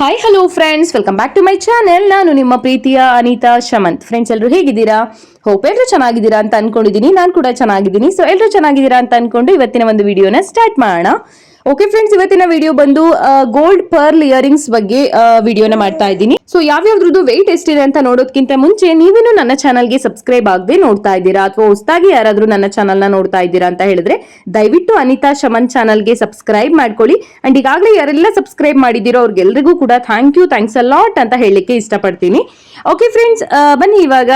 Hi hello friends welcome back to my channel ನಾನು ನಿಮ್ಮ ಪ್ರೀತಿಯ ಅನಿತಾ ಶಮಂತ್ ಫ್ರೆಂಡ್ಸ್ ಎಲ್ಲರೂ ಹೇಗಿದ್ದೀರಾ? ಹೋಪ್ ಎಲ್ಲರೂ ಚೆನ್ನಾಗಿದ್ದೀರಾ ಅಂತ ಅನ್ಕೊಂಡಿದ್ದೀನಿ. ನಾನು ಕೂಡ ಚೆನ್ನಾಗಿದ್ದೀನಿ. ಸೊ ಎಲ್ಲರೂ ಚೆನ್ನಾಗಿದ್ದೀರಾ ಅಂತ ಅನ್ಕೊಂಡು ಇವತ್ತಿನ ಒಂದು ವಿಡಿಯೋನ ಸ್ಟಾರ್ಟ್ ಮಾಡೋಣ. ಓಕೆ ಫ್ರೆಂಡ್ಸ್ ಇವತ್ತಿನ ವಿಡಿಯೋ ಬಂದು ಗೋಲ್ಡ್ ಪರ್ಲ್ ಇಯರಿಂಗ್ಸ್ ಬಗ್ಗೆ ವಿಡಿಯೋನ ಮಾಡ್ತಾ ಇದ್ದೀನಿ. ಸೊ ಯಾವ್ಯಾವ್ದ್ರದ್ದು ವೆಯ್ಟ್ ಎಷ್ಟಿದೆ ಅಂತ ನೋಡೋದಕ್ಕಿಂತ ಮುಂಚೆ ನೀವೇನು ನನ್ನ ಚಾನಲ್ಗೆ ಸಬ್ಸ್ಕ್ರೈಬ್ ಆಗದೆ ನೋಡ್ತಾ ಇದ್ದೀರಾ? ಅಥವಾ ಹೊಸದಾಗಿ ಯಾರಾದರೂ ನನ್ನ ಚಾನಲ್ನ ನೋಡ್ತಾ ಇದ್ದೀರಾ ಅಂತ ಹೇಳಿದ್ರೆ, ದಯವಿಟ್ಟು ಅನಿತಾ ಶಮನ್ ಚಾನಲ್ಗೆ ಸಬ್ಸ್ಕ್ರೈಬ್ ಮಾಡ್ಕೊಳ್ಳಿ. ಅಂಡ್ ಈಗಾಗಲೇ ಯಾರೆಲ್ಲ ಸಬ್ಸ್ಕ್ರೈಬ್ ಮಾಡಿದ್ದೀರೋ ಅವ್ರಿಗೆಲ್ರಿಗೂ ಕೂಡ thank you thanks a lot ಅಂತ ಹೇಳಲಿಕ್ಕೆ ಇಷ್ಟಪಡ್ತೀನಿ. ಓಕೆ ಫ್ರೆಂಡ್ಸ್ ಬನ್ನಿ ಇವಾಗ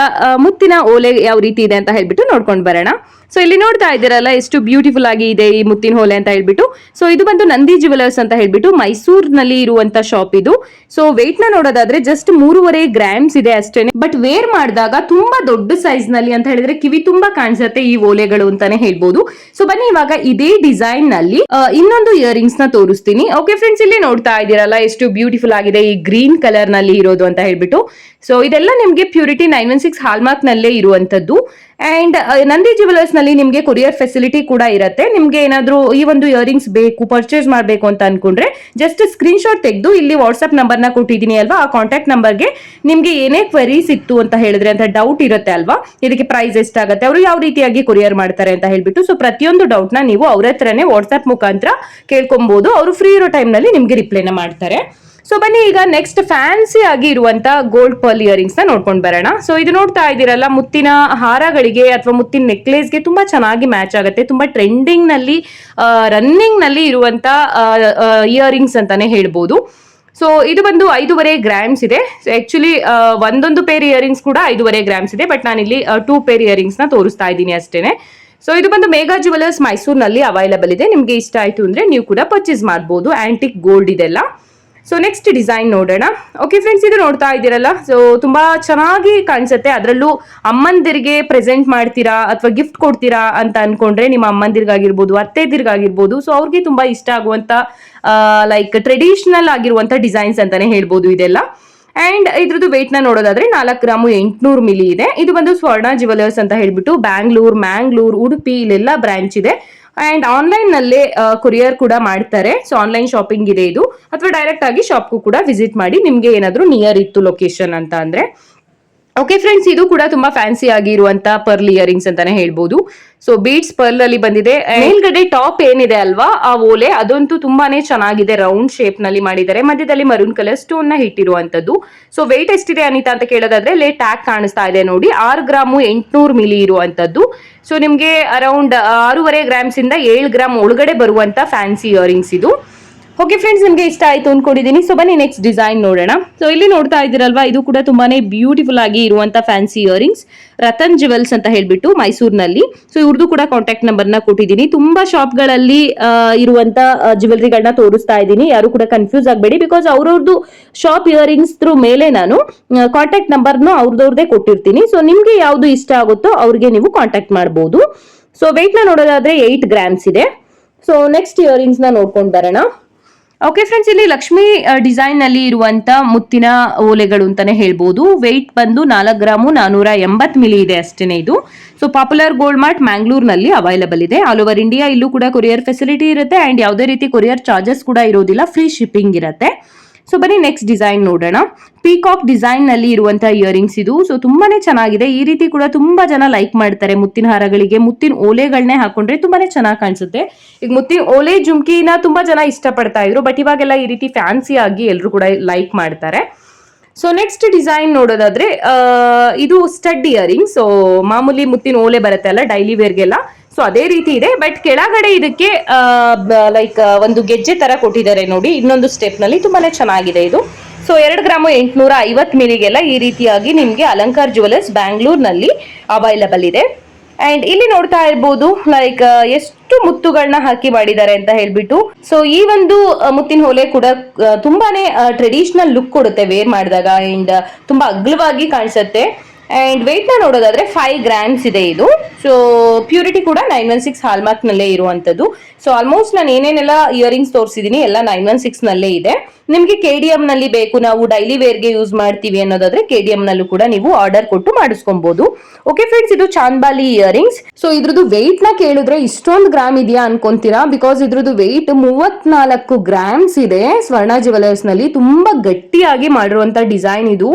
ಮುತ್ತಿನ ಓಲೆ ಯಾವ ರೀತಿ ಇದೆ ಅಂತ ಹೇಳ್ಬಿಟ್ಟು ನೋಡ್ಕೊಂಡು ಬರೋಣ. ಸೊ ಇಲ್ಲಿ ನೋಡ್ತಾ ಇದ್ದೀರಲ್ಲ, ಎಷ್ಟು ಬ್ಯೂಟಿಫುಲ್ ಆಗಿ ಇದೆ ಈ ಮುತ್ತಿನ ಹೋಲೆ ಅಂತ ಹೇಳ್ಬಿಟ್ಟು. ಸೊ ಇದು ಬಂದು ನಂದಿ ಜುವೆಲರ್ಸ್ ಅಂತ ಹೇಳ್ಬಿಟ್ಟು ಮೈಸೂರಿನಲ್ಲಿ ಇರುವಂತ ಶಾಪ್ ಇದು. ಸೊ ವೇಟ್ನ ನೋಡೋದಾದ್ರೆ ಜಸ್ಟ್ ಮೂರುವರೆ ಗ್ರಾಮ್ಸ್ ಇದೆ ಅಷ್ಟೇನೆ. ಬಟ್ ವೇರ್ ಮಾಡಿದಾಗ ತುಂಬಾ ದೊಡ್ಡ ಸೈಜ್ನಲ್ಲಿ ಅಂತ ಹೇಳಿದ್ರೆ ಕಿವಿ ತುಂಬಾ ಕಾಣಿಸುತ್ತೆ ಈ ಓಲೆಗಳು ಅಂತಾನೆ ಹೇಳ್ಬಹುದು ಸೊ ಬನ್ನಿ ಇವಾಗ ಇದೇ ಡಿಸೈನ್ನಲ್ಲಿ ಇನ್ನೊಂದು ಇಯರಿಂಗ್ಸ್ನ ತೋರಿಸ್ತೀನಿ. ಓಕೆ ಫ್ರೆಂಡ್ಸ್ ಇಲ್ಲಿ ನೋಡ್ತಾ ಇದೀರಲ್ಲ ಎಷ್ಟು ಬ್ಯೂಟಿಫುಲ್ ಆಗಿದೆ ಈ ಗ್ರೀನ್ ಕಲರ್ನಲ್ಲಿ ಇರೋದು ಅಂತ ಹೇಳ್ಬಿಟ್ಟು. ಸೊ ಇದೆಲ್ಲ ನಿಮ್ಗೆ purity nine one six hallmark ನಲ್ಲೇ ಇರುವಂತದ್ದು ಅಂಡ್ ನಂದಿ ಜುವೆಲರ್ಸ್ ನಲ್ಲಿ ನಿಮಗೆ ಕೊರಿಯರ್ ಫೆಸಿಲಿಟಿ ಕೂಡ ಇರುತ್ತೆ. ನಿಮ್ಗೆ ಏನಾದರೂ ಈ ಒಂದು ಇಯರಿಂಗ್ಸ್ ಬೇಕು ಪರ್ಚೇಸ್ ಮಾಡಬೇಕು ಅಂತ ಅನ್ಕೊಂಡ್ರೆ ಜಸ್ಟ್ ಸ್ಕ್ರೀನ್ಶಾಟ್ ತೆಗೆದು ಇಲ್ಲಿ ವಾಟ್ಸ್ಆಪ್ ನಂಬರ್ನ ಕೊಟ್ಟಿದ್ದೀನಿ ಅಲ್ವಾ? ಆ ಕಾಂಟ್ಯಾಕ್ಟ್ ನಂಬರ್ಗೆ ನಿಮಗೆ ಏನೇ ಕ್ವೆರೀಸ್ ಇತ್ತು ಅಂತ ಹೇಳಿದ್ರೆ ಅಂತ ಡೌಟ್ ಇರುತ್ತೆ ಅಲ್ವಾ? ಇದಕ್ಕೆ ಪ್ರೈಸ್ ಎಷ್ಟಾಗುತ್ತೆ? ಅವರು ಯಾವ ರೀತಿಯಾಗಿ ಕೊರಿಯರ್ ಮಾಡ್ತಾರೆ ಅಂತ ಹೇಳ್ಬಿಟ್ಟು ಸೊ ಪ್ರತಿಯೊಂದು ಡೌಟ್ನ ನೀವು ಅವ್ರ ಹತ್ರನೇ ವಾಟ್ಸ್ಆಪ್ ಮುಖಾಂತರ ಕೇಳ್ಕೊಬಹುದು ಅವರು ಫ್ರೀ ಇರೋ ಟೈಮ್ನಲ್ಲಿ ನಿಮ್ಗೆ ರಿಪ್ಲೈನ ಮಾಡ್ತಾರೆ. ಸೊ ಬನ್ನಿ, ಈಗ ನೆಕ್ಸ್ಟ್ ಫ್ಯಾನ್ಸಿ ಆಗಿ ಇರುವಂತ ಗೋಲ್ಡ್ ಪರ್ಲ್ ಇಯರಿಂಗ್ಸ್ನ ನೋಡ್ಕೊಂಡು ಬರೋಣ. ಸೊ ಇದು ನೋಡ್ತಾ ಇದ್ದೀರಲ್ಲ, ಮುತ್ತಿನ ಹಾರಗಳಿಗೆ ಅಥವಾ ಮುತ್ತಿನ ನೆಕ್ಲೇಸ್ಗೆ ತುಂಬಾ ಚೆನ್ನಾಗಿ ಮ್ಯಾಚ್ ಆಗುತ್ತೆ. ತುಂಬಾ ಟ್ರೆಂಡಿಂಗ್ನಲ್ಲಿ ರನ್ನಿಂಗ್ನಲ್ಲಿ ಇರುವಂತ ಇಯರಿಂಗ್ಸ್ ಅಂತಾನೆ ಹೇಳ್ಬೋದು. ಸೊ ಇದು ಬಂದು ಐದೂವರೆ ಗ್ರಾಮ್ಸ್ ಇದೆ. ಆಕ್ಚುಲಿ ಒಂದೊಂದು ಪೇರ್ ಇಯರಿಂಗ್ಸ್ ಕೂಡ ಐದೂವರೆ ಗ್ರಾಮ್ಸ್ ಇದೆ. ಬಟ್ ನಾನಿಲ್ಲಿ ಟೂ ಪೇರ್ ಇಯರಿಂಗ್ಸ್ನ ತೋರಿಸ್ತಾ ಇದ್ದೀನಿ ಅಷ್ಟೇನೆ. ಸೊ ಇದು ಬಂದು ಮೇಘಾ ಜುವೆಲರ್ಸ್ ಮೈಸೂರಿನಲ್ಲಿ ಅವೈಲಬಲ್ ಇದೆ. ನಿಮಗೆ ಇಷ್ಟ ಆಯ್ತು ಅಂದ್ರೆ ನೀವು ಕೂಡ ಪರ್ಚೇಸ್ ಮಾಡ್ಬೋದು. ಆಂಟಿಕ್ ಗೋಲ್ಡ್ ಇದೆಲ್ಲ. ಸೊ ನೆಕ್ಸ್ಟ್ ಡಿಸೈನ್ ನೋಡೋಣ. ಓಕೆ ಫ್ರೆಂಡ್ಸ್ ಇದು ನೋಡ್ತಾ ಇದ್ದೀರಲ್ಲ? ಸೊ ತುಂಬಾ ಚೆನ್ನಾಗಿ ಕಾಣಿಸುತ್ತೆ. ಅದರಲ್ಲೂ ಅಮ್ಮಂದಿರಿಗೆ ಪ್ರೆಸೆಂಟ್ ಮಾಡ್ತೀರಾ ಅಥವಾ ಗಿಫ್ಟ್ ಕೊಡ್ತೀರಾ ಅಂತ ಅನ್ಕೊಂಡ್ರೆ ನಿಮ್ಮ ಅಮ್ಮಂದಿರ್ಗಾಗಿರ್ಬೋದು, ಅತ್ತೆದಿರ್ಗಾಗಿರ್ಬೋದು ಸೊ ಅವ್ರಿಗೆ ತುಂಬಾ ಇಷ್ಟ ಆಗುವಂತ ಲೈಕ್ ಟ್ರೆಡಿಷನಲ್ ಆಗಿರುವಂತ ಡಿಸೈನ್ಸ್ ಅಂತಾನೆ ಹೇಳ್ಬೋದು ಇದೆಲ್ಲ. ಅಂಡ್ ಇದ್ರದ್ದು ವೆಯ್ಟ್ನ ನೋಡೋದಾದ್ರೆ ನಾಲ್ಕು ಗ್ರಾಮು ಎಂಟುನೂರು ಮಿಲಿ ಇದೆ. ಇದು ಬಂದು ಸ್ವರ್ಣ ಜುವೆಲರ್ಸ್ ಅಂತ ಹೇಳ್ಬಿಟ್ಟು ಬ್ಯಾಂಗ್ಳೂರ್ ಮ್ಯಾಂಗ್ಳೂರ್ ಉಡುಪಿ ಇಲ್ಲೆಲ್ಲ ಬ್ರಾಂಚ್ ಇದೆ. ಅಂಡ್ ಆನ್ಲೈನ್ ನಲ್ಲೇ ಕೊರಿಯರ್ ಕೂಡ ಮಾಡ್ತಾರೆ. ಸೊ ಆನ್ಲೈನ್ ಶಾಪಿಂಗ್ ಇದೆ ಇದು. ಅಥವಾ ಡೈರೆಕ್ಟ್ ಆಗಿ ಶಾಪ್ಗೂ ಕೂಡ ವಿಸಿಟ್ ಮಾಡಿ ನಿಮ್ಗೆ ಏನಾದ್ರು ನಿಯರ್ ಇತ್ತು ಲೊಕೇಶನ್ ಅಂತ ಅಂದ್ರೆ. ಓಕೆ ಫ್ರೆಂಡ್ಸ್ ಇದು ಕೂಡ ತುಂಬಾ ಫ್ಯಾನ್ಸಿ ಆಗಿರುವಂತ ಪರ್ಲ್ ಇಯರಿಂಗ್ಸ್ ಅಂತಾನೆ ಹೇಳ್ಬೋದು. ಸೊ ಬೀಟ್ಸ್ ಪರ್ಲ್ ಅಲ್ಲಿ ಬಂದಿದೆ. ಮೇಲ್ಗಡೆ ಟಾಪ್ ಏನಿದೆ ಅಲ್ವಾ? ಆ ಓಲೆ, ಅದಂತೂ ತುಂಬಾನೇ ಚೆನ್ನಾಗಿದೆ. ರೌಂಡ್ ಶೇಪ್ನಲ್ಲಿ ಮಾಡಿದ್ದಾರೆ. ಮಧ್ಯದಲ್ಲಿ ಮರೂನ್ ಕಲರ್ ಸ್ಟೋನ್ನ ಇಟ್ಟಿರುವಂತದ್ದು. ಸೊ ವೆಯ್ಟ್ ಎಷ್ಟಿದೆ ಅನಿತಾ ಅಂತ ಕೇಳೋದಾದ್ರೆ ಲೇ ಟ್ಯಾಗ್ ಕಾಣಿಸ್ತಾ ಇದೆ ನೋಡಿ. ಆರು ಗ್ರಾಮು ಎಂಟುನೂರು ಮಿಲಿ ಇರುವಂತದ್ದು. ಸೊ ನಿಮ್ಗೆ ಅರೌಂಡ್ ಆರೂವರೆ ಗ್ರಾಮ್ಸ್ ಇಂದ ಏಳು ಗ್ರಾಮ್ ಒಳಗಡೆ ಬರುವಂತ ಫ್ಯಾನ್ಸಿ ಇಯರಿಂಗ್ಸ್ ಇದು. ಓಕೆ ಫ್ರೆಂಡ್ಸ್ ನಿಮಗೆ ಇಷ್ಟ ಆಯ್ತು ಅಂದ್ಕೊಂಡಿದ್ದೀನಿ ಸೊ ಬನ್ನಿ ನೆಕ್ಸ್ಟ್ ಡಿಸೈನ್ ನೋಡೋಣ. ಸೊ ಇಲ್ಲಿ ನೋಡ್ತಾ ಇದ್ದೀರಲ್ವಾ, ಇದು ಕೂಡ ತುಂಬಾನೇ ಬ್ಯೂಟಿಫುಲ್ ಆಗಿ ಇರುವಂತ ಫ್ಯಾನ್ಸಿ ಇಯರಿಂಗ್ಸ್ ರತನ್ ಜುವೆಲ್ಸ್ ಅಂತ ಹೇಳ್ಬಿಟ್ಟು ಮೈಸೂರಿನಲ್ಲಿ. ಸೊ ಇವ್ರದ್ದು ಕೂಡ ಕಾಂಟ್ಯಾಕ್ಟ್ ನಂಬರ್ನ ಕೊಟ್ಟಿದ್ದೀನಿ ತುಂಬಾ ಶಾಪ್ಗಳಲ್ಲಿ ಇರುವಂತ ಜ್ಯುವೆಲ್ರಿಗಳನ್ನ ತೋರಿಸ್ತಾ ಇದ್ದೀನಿ. ಯಾರು ಕೂಡ ಕನ್ಫ್ಯೂಸ್ ಆಗಬೇಡಿ ಬಿಕಾಸ್ ಅವ್ರವ್ರದ್ದು ಶಾಪ್ ಇಯರಿಂಗ್ಸ್ ಥ್ರೂ ಮೇಲೆ ನಾನು ಕಾಂಟ್ಯಾಕ್ಟ್ ನಂಬರ್ನ ಅವ್ರದವ್ರದೇ ಕೊಟ್ಟಿರ್ತೀನಿ. ಸೊ ನಿಮ್ಗೆ ಯಾವ್ದು ಇಷ್ಟ ಆಗುತ್ತೋ ಅವ್ರಿಗೆ ನೀವು ಕಾಂಟ್ಯಾಕ್ಟ್ ಮಾಡಬಹುದು ಸೊ ವೆಯ್ಟ್ನ ನೋಡೋದಾದ್ರೆ ಏಟ್ ಗ್ರಾಮ್ಸ್ ಇದೆ. ಸೊ ನೆಕ್ಸ್ಟ್ ಇಯರಿಂಗ್ಸ್ನ ನೋಡ್ಕೊಂಡು ಬರೋಣ. ಓಕೆ ಫ್ರೆಂಡ್ಸ್ ಇಲ್ಲಿ ಲಕ್ಷ್ಮಿ ಡಿಸೈನ್ನಲ್ಲಿ ಇರುವಂತ ಮುತ್ತಿನ ಓಲೆಗಳು ಅಂತಾನೆ ಹೇಳ್ಬೋದು. ವೆಯ್ಟ್ ಬಂದು ನಾಲ್ಕು ಗ್ರಾಮು ನಾನೂರ ಎಂಬತ್ ಮಿಲಿ ಇದೆ ಅಷ್ಟೇನೆ ಇದು. ಸೊ ಪಾಪ್ಯುಲರ್ ಗೋಲ್ಡ್ ಮಾರ್ಟ್ ಮ್ಯಾಂಗ್ಳೂರ್ನಲ್ಲಿ ಅವೈಲಬಲ್ ಇದೆ. ಆಲ್ ಓವರ್ ಇಂಡಿಯಾ ಇಲ್ಲೂ ಕೂಡ ಕೊರಿಯರ್ ಫೆಸಿಲಿಟಿ ಇರುತ್ತೆ. ಅಂಡ್ ಯಾವುದೇ ರೀತಿ ಕೊರಿಯರ್ ಚಾರ್ಜಸ್ ಕೂಡ ಇರೋದಿಲ್ಲ. ಫ್ರೀ ಶಿಪ್ಪಿಂಗ್ ಇರುತ್ತೆ. ಸೊ ಬನ್ನಿ ನೆಕ್ಸ್ಟ್ ಡಿಸೈನ್ ನೋಡೋಣ. ಪೀಕಾಕ್ ಡಿಸೈನ್ನಲ್ಲಿ ಇರುವಂತಹ ಇಯರಿಂಗ್ಸ್ ಇದು. ಸೊ ತುಂಬಾನೇ ಚೆನ್ನಾಗಿದೆ. ಈ ರೀತಿ ಕೂಡ ತುಂಬಾ ಜನ ಲೈಕ್ ಮಾಡ್ತಾರೆ ಮುತ್ತಿನ ಹಾರಗಳಿಗೆ. ಮುತ್ತಿನ ಓಲೆಗಳನ್ನೇ ಹಾಕೊಂಡ್ರೆ ತುಂಬಾನೇ ಚೆನ್ನಾಗಿ ಕಾಣಿಸುತ್ತೆ. ಈಗ ಮುತ್ತಿನ ಓಲೆ ಜುಮ್ಕಿನ ತುಂಬಾ ಜನ ಇಷ್ಟಪಡ್ತಾ ಇದ್ರು. ಬಟ್ ಇವಾಗೆಲ್ಲ ಈ ರೀತಿ ಫ್ಯಾನ್ಸಿ ಆಗಿ ಎಲ್ಲರೂ ಕೂಡ ಲೈಕ್ ಮಾಡ್ತಾರೆ. ಸೊ ನೆಕ್ಸ್ಟ್ ಡಿಸೈನ್ ನೋಡೋದಾದ್ರೆ ಇದು ಸ್ಟಡ್ ಇಯರಿಂಗ್ ಸೊ ಮಾಮೂಲಿ ಮುತ್ತಿನ ಓಲೆ ಬರುತ್ತೆ ಅಲ್ಲ ಡೈಲಿ ವೇರ್ಗೆಲ್ಲ ಸೊ ಅದೇ ರೀತಿ ಇದೆ. ಬಟ್ ಕೆಳಗಡೆ ಇದಕ್ಕೆ ಲೈಕ್ ಒಂದು ಗೆಜ್ಜೆ ತರ ಕೊಟ್ಟಿದ್ದಾರೆ ನೋಡಿ. ಇನ್ನೊಂದು ಸ್ಟೆಪ್ನಲ್ಲಿ ತುಂಬಾನೇ ಚೆನ್ನಾಗಿದೆ ಇದು. ಸೊ ಎರಡು ಗ್ರಾಮು ಎಂಟುನೂರ ಐವತ್ತು ಮಿಲಿಗೆಲ್ಲ ಈ ರೀತಿಯಾಗಿ ನಿಮ್ಗೆ ಅಲಂಕಾರ್ ಜುವೆಲರ್ಸ್ ಬ್ಯಾಂಗ್ಳೂರ್ನಲ್ಲಿ ಅವೈಲಬಲ್ ಇದೆ. ಅಂಡ್ ಇಲ್ಲಿ ನೋಡ್ತಾ ಇರ್ಬೋದು ಲೈಕ್ ಎಷ್ಟು ಮುತ್ತುಗಳನ್ನ ಹಾಕಿ ಮಾಡಿದ್ದಾರೆ ಅಂತ ಹೇಳ್ಬಿಟ್ಟು. ಸೊ ಈ ಒಂದು ಮುತ್ತಿನ ಹೊಲೆ ಕೂಡ ತುಂಬಾನೇ ಟ್ರೆಡಿಷನಲ್ ಲುಕ್ ಕೊಡುತ್ತೆ ವೇರ್ ಮಾಡಿದಾಗ. ಅಂಡ್ ತುಂಬಾ ಅಗ್ಲವಾಗಿ ಕಾಣಿಸುತ್ತೆ. ಆ್ಯಂಡ್ ವೆಯ್ಟ್ನ ನೋಡೋದಾದ್ರೆ ಫೈವ್ ಗ್ರಾಮ್ಸ್ ಇದೆ ಇದು. ಸೊ ಪ್ಯೂರಿಟಿ ಕೂಡ ನೈನ್ ಒನ್ ಸಿಕ್ಸ್ ಹಾಲ್ಮಾರ್ಕ್ನಲ್ಲೇ ಇರುವಂಥದ್ದು. ಸೊ ಆಲ್ಮೋಸ್ಟ್ ನಾನು ಏನೇನೆಲ್ಲ ಇಯರಿಂಗ್ಸ್ ತೋರಿಸಿದ್ದೀನಿ ಎಲ್ಲ ನೈನ್ ಒನ್ ಸಿಕ್ಸ್ನಲ್ಲೇ ಇದೆ. ನಿಮಗೆ ಕೆ ಡಿ ಬೇಕು, ನಾವು ಡೈಲಿ ವೇರ್ಗೆ ಯೂಸ್ ಮಾಡ್ತೀವಿ ಅನ್ನೋದಾದ್ರೆ ಕೆ ಡಿ ಕೂಡ ನೀವು ಆರ್ಡರ್ ಕೊಟ್ಟು ಮಾಡಿಸ್ಕೊಬಹುದು ಓಕೆ ಫ್ರೆಂಡ್ಸ್ ಇದು ಚಾಂದ್ಬಾಲಿ ಇಯರಿಂಗ್ಸ್ ಸೊ ಇದ್ರದ್ದು ವೆಯ್ಟ್ನ ಕೇಳಿದ್ರೆ ಇಷ್ಟೊಂದು ಗ್ರಾಮ್ ಇದೆಯಾ ಅನ್ಕೊಂತೀರಾ? ಬಿಕಾಸ್ ಇದ್ರದ್ದು ವೆಯ್ಟ್ ಮೂವತ್ನಾಲ್ಕು ಗ್ರಾಮ್ಸ್ ಇದೆ. ಸ್ವರ್ಣ ಜುವೆಲರ್ಸ್ನಲ್ಲಿ ತುಂಬಾ ಗಟ್ಟಿಯಾಗಿ ಮಾಡಿರುವಂಥ ಡಿಸೈನ್ ಇದು.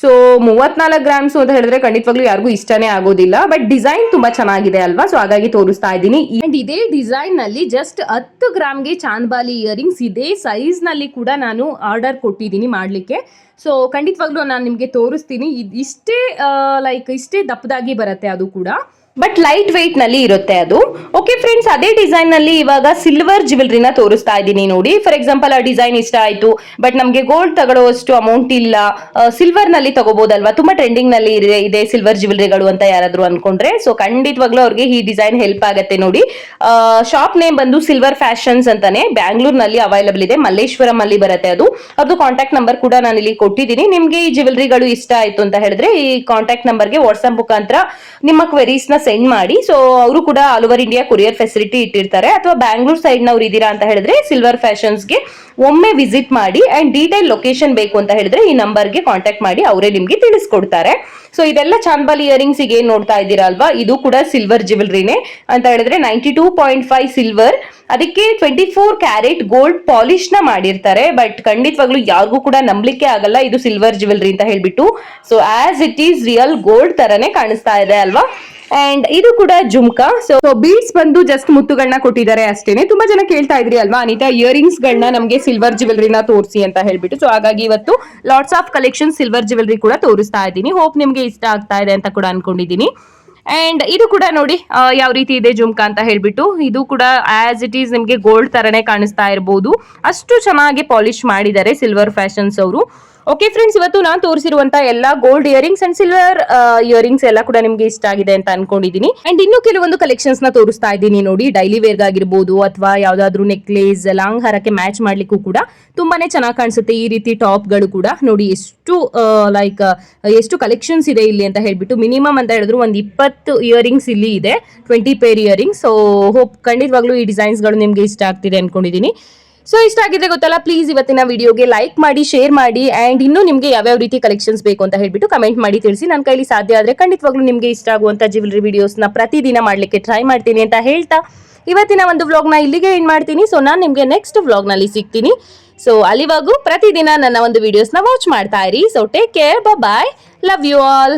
ಸೊ ಮೂವತ್ನಾಲ್ಕು ಗ್ರಾಮ್ಸ್ ಅಂತ ಹೇಳಿದ್ರೆ ಖಂಡಿತವಾಗ್ಲೂ ಯಾರಿಗೂ ಇಷ್ಟನೇ ಆಗೋದಿಲ್ಲ ಬಟ್ ಡಿಸೈನ್ ತುಂಬಾ ಚೆನ್ನಾಗಿದೆ ಅಲ್ವಾ? ಸೊ ಹಾಗಾಗಿ ತೋರಿಸ್ತಾ ಇದ್ದೀನಿ. ಅಂಡ್ ಇದೇ ಡಿಸೈನ್ನಲ್ಲಿ ಜಸ್ಟ್ ಹತ್ತು ಗ್ರಾಮ್ಗೆ ಚಾಂದ್ಬಾಲಿ ಇಯರಿಂಗ್ಸ್ ಇದೇ ಸೈಜ್ನಲ್ಲಿ ಕೂಡ ನಾನು ಆರ್ಡರ್ ಕೊಟ್ಟಿದ್ದೀನಿ ಮಾಡ್ಲಿಕ್ಕೆ. ಸೊ ಖಂಡಿತವಾಗ್ಲೂ ನಾನು ನಿಮಗೆ ತೋರಿಸ್ತೀನಿ. ಇಷ್ಟೇ ಲೈಕ್ ಇಷ್ಟೇ ದಪ್ಪದಾಗಿ ಬರುತ್ತೆ ಅದು ಕೂಡ. ಬಟ್ ಲೈಟ್ ವೆಯ್ಟ್ನಲ್ಲಿ ಇರುತ್ತೆ ಅದು. ಓಕೆ ಫ್ರೆಂಡ್ಸ್ ಅದೇ ಡಿಸೈನ್ನಲ್ಲಿ ಇವಾಗ ಸಿಲ್ವರ್ ಜ್ಯುವೆಲ್ರಿನ ತೋರಿಸ್ತಾ ಇದ್ದೀನಿ ನೋಡಿ. ಫಾರ್ ಎಕ್ಸಾಂಪಲ್ ಆ ಡಿಸೈನ್ ಇಷ್ಟ ಆಯ್ತು ಬಟ್ ನಮಗೆ ಗೋಲ್ಡ್ ತಗೊಳ್ಳೋಷ್ಟು ಅಮೌಂಟ್ ಇಲ್ಲ. ಸಿಲ್ವರ್ನಲ್ಲಿ ತಗೋಬಹುದಲ್ವಾ ತುಂಬಾ ಟ್ರೆಂಡಿಂಗ್ನಲ್ಲಿ ಇದೆ ಸಿಲ್ವರ್ ಜ್ಯುವೆಲ್ರಿಗಳು ಅಂತ ಯಾರಾದ್ರೂ ಅನ್ಕೊಂಡ್ರೆ. ಸೊ ಖಂಡಿತವಾಗ್ಲೂ ಅವ್ರಿಗೆ ಈ ಡಿಸೈನ್ ಹೆಲ್ಪ್ ಆಗುತ್ತೆ ನೋಡಿ. ಶಾಪ್ ನೇಮ್ ಬಂದು ಸಿಲ್ವರ್ ಫ್ಯಾಷನ್ಸ್ ಅಂತಾನೆ ಬ್ಯಾಂಗ್ಳೂರ್ನಲ್ಲಿ ಅವೈಲಬಲ್ ಇದೆ. ಮಲ್ಲೇಶ್ವರಂ ಅಲ್ಲಿ ಬರುತ್ತೆ ಅದು. ಅದು ಕಾಂಟ್ಯಾಕ್ಟ್ ನಂಬರ್ ಕೂಡ ನಾನು ಇಲ್ಲಿ ಕೊಟ್ಟಿದ್ದೀನಿ. ನಿಮ್ಗೆ ಈ ಜ್ಯುವೆಲ್ರಿಗಳು ಇಷ್ಟ ಆಯ್ತು ಅಂತ ಹೇಳಿದ್ರೆ ಈ ಕಾಂಟ್ಯಾಕ್ಟ್ ನಂಬರ್ಗೆ ವಾಟ್ಸ್ಆಪ್ ಮುಖಾಂತರ ನಿಮ್ಮ ಕ್ವೆರೀಸ್ನ ಸೆಂಡ್ ಮಾಡಿ. ಸೊ ಅವರು ಕೂಡ all over India courier facility ಇಟ್ಟಿರ್ತಾರೆ. ಅಥವಾ ಬ್ಯಾಂಗ್ಳೂರ್ ಸೈಡ್ ನವ್ರು ಇದ್ದೀರಾ ಅಂತ ಹೇಳಿದ್ರೆ ಸಿಲ್ವರ್ ಫ್ಯಾಷನ್ಸ್ಗೆ ಒಮ್ಮೆ ವಿಸಿಟ್ ಮಾಡಿ ಅಂಡ್ ಡೀಟೈಲ್ ಲೊಕೇಶನ್ ಬೇಕು ಅಂತ ಹೇಳಿದ್ರೆ ಈ ನಂಬರ್ಗೆ ಕಾಂಟ್ಯಾಕ್ಟ್ ಮಾಡಿ, ಅವರೇ ನಿಮ್ಗೆ ತಿಳಿಸ್ಕೊಡ್ತಾರೆ. ಸೊ ಇದೆಲ್ಲ ಚಾಂದ್ಬಾಲ್ ಇಯರಿಂಗ್ಸ್ ಏನ್ ನೋಡ್ತಾ ಇದ್ದೀರಾ ಅಲ್ವಾ? ಇದು ಕೂಡ ಸಿಲ್ವರ್ ಜ್ಯುವೆಲ್ರಿನೇ ಅಂತ ಹೇಳಿದ್ರೆ ninety two point five silver ಅದಕ್ಕೆ ಟ್ವೆಂಟಿ ಫೋರ್ ಕ್ಯಾರೆಟ್ ಗೋಲ್ಡ್ ಪಾಲಿಶ್ನ ಮಾಡಿರ್ತಾರೆ. ಬಟ್ ಖಂಡಿತವಾಗ್ಲೂ ಯಾರಿಗೂ ಕೂಡ ನಂಬಲಿಕ್ಕೆ ಆಗಲ್ಲ. ಇದು ಸಿಲ್ವರ್ ಜ್ಯುವೆಲ್ರಿ ಅಂತ ಹೇಳ್ಬಿಟ್ಟು. So as it is real gold ತರನೇ ಕಾಣಿಸ್ತಾ ಇದೆ ಅಲ್ವಾ? ಅಂಡ್ ಇದು ಕೂಡ ಜುಮ್ಕಾ. ಸೊ ಬೀಡ್ಸ್ ಬಂದು ಜಸ್ಟ್ ಮುತ್ತುಗಳನ್ನ ಕೊಟ್ಟಿದ್ದಾರೆ ಅಷ್ಟೇನೆ. ತುಂಬಾ ಜನ ಕೇಳ್ತಾ ಇದ್ರಿ ಅಲ್ವಾ, ಅನಿತಾ ಇಯರಿಂಗ್ಸ್ ಗಳನ್ನ ನಮಗೆ ಸಿಲ್ವರ್ ಜ್ಯುವೆಲ್ರಿನ ತೋರಿಸಿ ಅಂತ ಹೇಳ್ಬಿಟ್ಟು. ಸೊ ಹಾಗಾಗಿ ಇವತ್ತು lots of collection silver jewellery ಕೂಡ ತೋರಿಸ್ತಾ ಇದ್ದೀನಿ. ಹೋಪ್ ನಿಮ್ಗೆ ಇಷ್ಟ ಆಗ್ತಾ ಇದೆ ಅಂತ ಕೂಡ ಅನ್ಕೊಂಡಿದ್ದೀನಿ. ಅಂಡ್ ಇದು ಕೂಡ ನೋಡಿ ಯಾವ ರೀತಿ ಇದೆ ಜುಮ್ಕಾ ಅಂತ ಹೇಳ್ಬಿಟ್ಟು. ಇದು ಕೂಡ ಆಸ್ ಇಟ್ ಈಸ್ ನಿಮ್ಗೆ ಗೋಲ್ಡ್ ತರನೇ ಕಾಣಿಸ್ತಾ ಇರಬಹುದು ಅಷ್ಟು ಚೆನ್ನಾಗಿ ಪಾಲಿಶ್ ಮಾಡಿದ್ದಾರೆ ಸಿಲ್ವರ್ ಫ್ಯಾಷನ್ಸ್ ಅವರು. ಓಕೆ ಫ್ರೆಂಡ್ಸ್ ಇವತ್ತು ನಾನು ತೋರಿಸಿರುವಂತ ಎಲ್ಲ gold earrings and silver earrings ಎಲ್ಲ ಕೂಡ ನಿಮ್ಗೆ ಇಷ್ಟ ಆಗಿದೆ ಅಂತ ಅನ್ಕೊಂಡಿದೀನಿ. ಅಂಡ್ ಇನ್ನು ಕೆಲವೊಂದು ಕಲೆಕ್ಷನ್ಸ್ನ ತೋರಿಸ್ತಾ ಇದ್ದೀನಿ ನೋಡಿ. ಡೈಲಿ ವೇರ್ ಆಗಿರ್ಬೋದು ಅಥವಾ ಯಾವ್ದಾದ್ರು ನೆಕ್ಲೇಸ್ ಲಾಂಗ್ ಹಾರಕ್ಕೆ ಮ್ಯಾಚ್ ಮಾಡ್ಲಿಕ್ಕೂ ಕೂಡ ತುಂಬಾನೇ ಚೆನ್ನಾಗಿ ಕಾಣಿಸುತ್ತೆ ಈ ರೀತಿ ಟಾಪ್ಗಳು ಕೂಡ. ನೋಡಿ, ಎಷ್ಟು ಲೈಕ್ ಎಷ್ಟು ಕಲೆಕ್ಷನ್ಸ್ ಇದೆ ಇಲ್ಲಿ ಅಂತ ಹೇಳ್ಬಿಟ್ಟು ಮಿನಿಮಮ್ ಅಂತ ಹೇಳಿದ್ರು ಒಂದು ಇಪ್ಪತ್ತು ಇಯರಿಂಗ್ಸ್ ಇಲ್ಲಿ ಇದೆ. Twenty pair earrings so hope ಖಂಡಿತವಾಗ್ಲೂ ಈ ಡಿಸೈನ್ಸ್ಗಳು ನಿಮ್ಗೆ ಇಷ್ಟ ಆಗ್ತಿದೆ ಅನ್ಕೊಂಡಿದೀನಿ. ಸೊ ಇಷ್ಟ ಆಗಿದ್ರೆ ಗೊತ್ತಲ್ಲ ಪ್ಲೀಸ್ ಇವತ್ತಿನ ವಿಡಿಯೋಗೆ ಲೈಕ್ ಮಾಡಿ ಶೇರ್ ಮಾಡಿ ಅಂಡ್ ಇನ್ನೂ ನಿಮಗೆ ಯಾವ್ಯಾವ ರೀತಿ ಕಲೆಕ್ಷನ್ಸ್ ಬೇಕು ಅಂತ ಹೇಳ್ಬಿಟ್ಟು ಕಮೆಂಟ್ ಮಾಡಿ ತಿಳಿಸಿ. ನನ್ನ ಕೈಲಿ ಸಾಧ್ಯ ಆದ್ರೆ ಖಂಡಿತವಾಗ್ಲೂ ನಿಮಗೆ ಇಷ್ಟ ಆಗುವಂಥ ಜ್ಯುವೆಲ್ರಿ ವಿಡಿಯೋಸ್ನ ಪ್ರತಿದಿನ ಮಾಡ್ಲಿಕ್ಕೆ ಟ್ರೈ ಮಾಡ್ತೀನಿ ಅಂತ ಹೇಳ್ತಾ. ಇವತ್ತಿನ ಒಂದು ವ್ಲಾಗ್ನ ಇಲ್ಲಿಗೆ ಏನು ಮಾಡ್ತೀನಿ. ಸೊ ನಾನು ನಿಮಗೆ ನೆಕ್ಸ್ಟ್ ವ್ಲಾಗ್ನಲ್ಲಿ ಸಿಗ್ತೀನಿ. ಸೊ ಅಲ್ಲಿವಾಗೂ ಪ್ರತಿದಿನ ನನ್ನ ಒಂದು ವಿಡಿಯೋಸ್ನ ವಾಚ್ ಮಾಡ್ತಾ ಇರಿ. So take care bye love you all